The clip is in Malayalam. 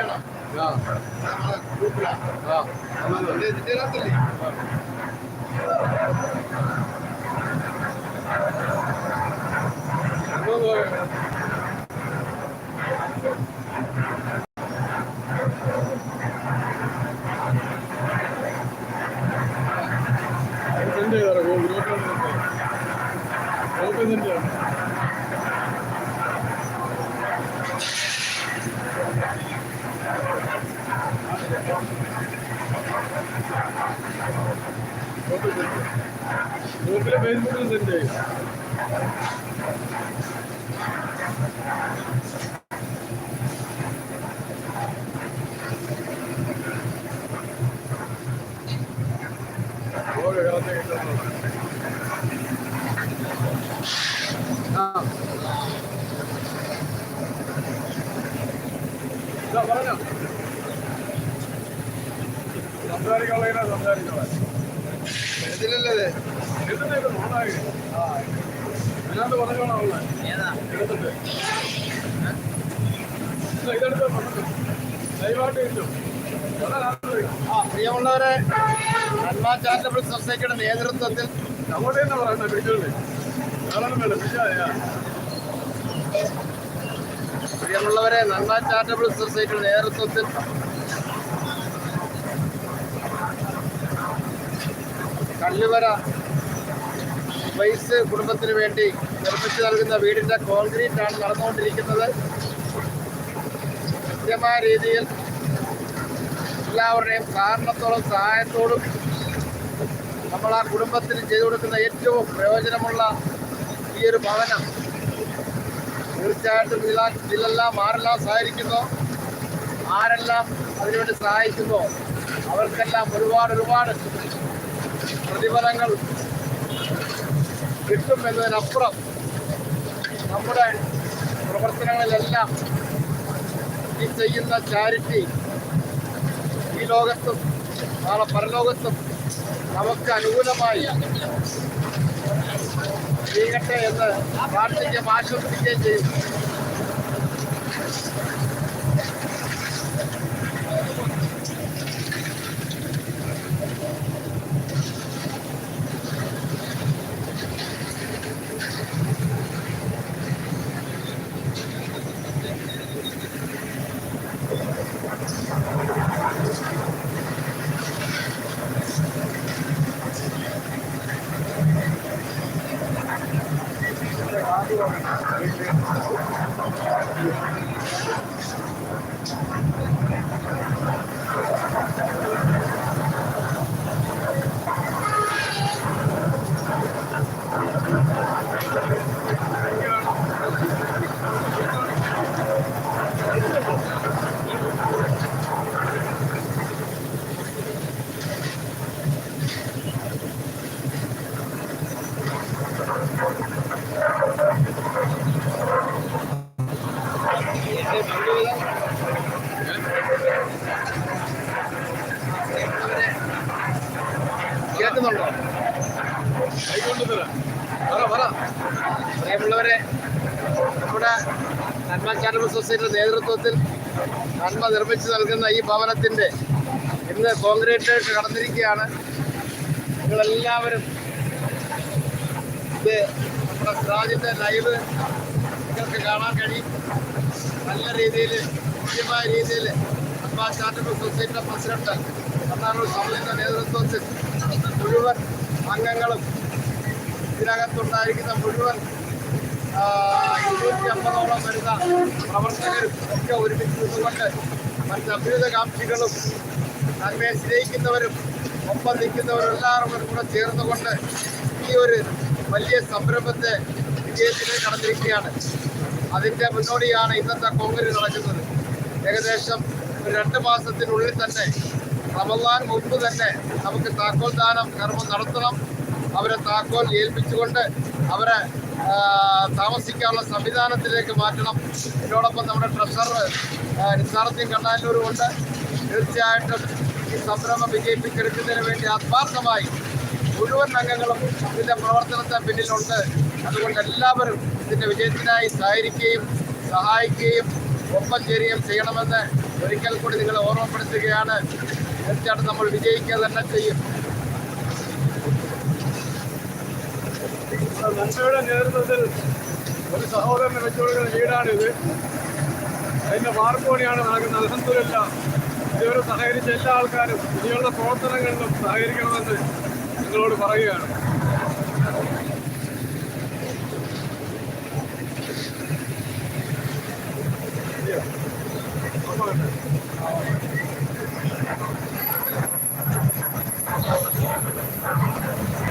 പരിപാടിയാണോ ഗ്രൂപ്പിലാണ് ഇതിന്റെ ഇതാ പറഞ്ഞോ സംസാരിക്കാനുള്ള സംസാരിക്കണം പ്രിയമുള്ളവരെ നന്മ ചാരിറ്റബിൾ സൊസൈറ്റിയുടെ നേതൃത്വത്തിൽ പറയുന്നത് പ്രിയമുള്ളവരെ നന്മ ചാരിറ്റബിൾ സൊസൈറ്റിയുടെ നേതൃത്വത്തിൽ കല്ലുവര വൈസ് കുടുംബത്തിന് വേണ്ടി നിർമ്മിച്ചു നൽകുന്ന വീടിന്റെ കോൺക്രീറ്റ് ആണ് നടന്നുകൊണ്ടിരിക്കുന്നത്. കൃത്യമായ രീതിയിൽ എല്ലാവരുടെയും കാരണത്തോടും സഹായത്തോടും നമ്മൾ ആ കുടുംബത്തിന് ചെയ്തു കൊടുക്കുന്ന ഏറ്റവും പ്രയോജനമുള്ള ഈ ഒരു ഭവനം തീർച്ചയായിട്ടും ഇതിലാ ഇതിലെല്ലാം ആരെല്ലാം സഹായിക്കുന്നു? ആരെല്ലാം അതിനുവേണ്ടി സഹായിക്കുന്നു? അവർക്കെല്ലാം ഒരുപാട് ഒരുപാട് പ്രതിഫലങ്ങൾ കിട്ടും എന്നതിനപ്പുറം നമ്മുടെ പ്രവർത്തനങ്ങളിലെല്ലാം ഈ ചെയ്യുന്ന ചാരിറ്റി ഈ ലോകത്തും നാളെ പരലോകത്തും നമുക്ക് അനുകൂലമായി ചെയ്യട്ടെ എന്ന് പ്രാർത്ഥിക്കുകയും ആശ്വസിക്കുകയും ചെയ്യും. Yeah. കേൾക്കുന്നുണ്ടോ? പറ നമ്മുടെ നന്മ ചാരിറ്റബിൾ സൊസൈറ്റിയുടെ നേതൃത്വത്തിൽ നന്മ നിർമ്മിച്ചു നൽകുന്ന ഈ ഭവനത്തിന്റെ ഇന്ന് കോൺക്രീറ്റ് കടന്നിരിക്കുകയാണ്. നിങ്ങളെല്ലാവരും ഇത് നമ്മുടെ രാജ്യത്തെ ലൈവ് നിങ്ങൾക്ക് കാണാൻ കഴിയും. നല്ല രീതിയിൽ കൃത്യമായ രീതിയിൽ നന്മ ചാർട്ടബിൾ സൊസൈറ്റിയുടെ പ്രസിഡന്റ് കർണാടക സമിതിയുടെ നേതൃത്വത്തിൽ മുഴുവൻ അംഗങ്ങളും ഇതിനകത്തുണ്ടായിരിക്കുന്ന മുഴുവൻ ഇരുന്നൂറ്റി അമ്പതോളം വരുന്ന പ്രവർത്തകരും ഒക്കെ ഒരുമിച്ച് നിന്നുകൊണ്ട് മറ്റ് അഭ്യുതകാംക്ഷികളും നന്മയെ സ്നേഹിക്കുന്നവരും ഒപ്പം നിൽക്കുന്നവരും എല്ലാവരും കൂടെ ചേർന്നുകൊണ്ട് ഈ ഒരു വലിയ സംരംഭത്തെ വിജയത്തിലേക്ക് കടന്നിരിക്കുകയാണ്. അതിന്റെ മുന്നോടിയാണ് ഇന്നത്തെ കോൺഗ്രസ് നടക്കുന്നത്. ഏകദേശം ഒരു രണ്ട് മാസത്തിനുള്ളിൽ തന്നെ റമദാൻ മുമ്പ് തന്നെ നമുക്ക് താക്കോൽ ദാനം കർമ്മം നടത്തണം. അവരെ താക്കോൽ ഏൽപ്പിച്ചുകൊണ്ട് അവരെ താമസിക്കാനുള്ള സംവിധാനത്തിലേക്ക് മാറ്റണം. ഇതോടൊപ്പം നമ്മുടെ ട്രഷറർ നിസാറത്തിൻ കണ്ണാനൂരും ഉണ്ട്. തീർച്ചയായിട്ടും ഈ സംരംഭം വിജയിപ്പിച്ചെടുക്കുന്നതിന് വേണ്ടി ആത്മാർത്ഥമായി മുഴുവൻ അംഗങ്ങളും ഇതിന്റെ പ്രവർത്തനത്തെ പിന്നിലുണ്ട്. അതുകൊണ്ട് എല്ലാവരും ഇതിന്റെ വിജയത്തിനായി സഹകരിക്കുകയും സഹായിക്കുകയും ഒപ്പം ചേരുകയും ചെയ്യണമെന്ന് ഒരിക്കൽ കൂടി നിങ്ങളെ ഓർമ്മപ്പെടുത്തുകയാണ്. തീർച്ചയായിട്ടും നമ്മൾ വിജയിക്കുക തന്നെ ചെയ്യും. നന്മയുടെ നേതൃത്വത്തിൽ ഒരു സഹോദരനെ വെച്ചുകൊടുക്കുന്ന വീടാണിത് അതിന്റെ മാർക്കോണിയാണ് നടക്കുന്നത് അലഹന്തുരല്ല ഇതുവരെ സഹകരിച്ച എല്ലാ ആൾക്കാരും ഇനിയുള്ള പ്രവർത്തനങ്ങളിലും സഹകരിക്കണമെന്ന് നിങ്ങളോട് പറയുകയാണ്. monitor.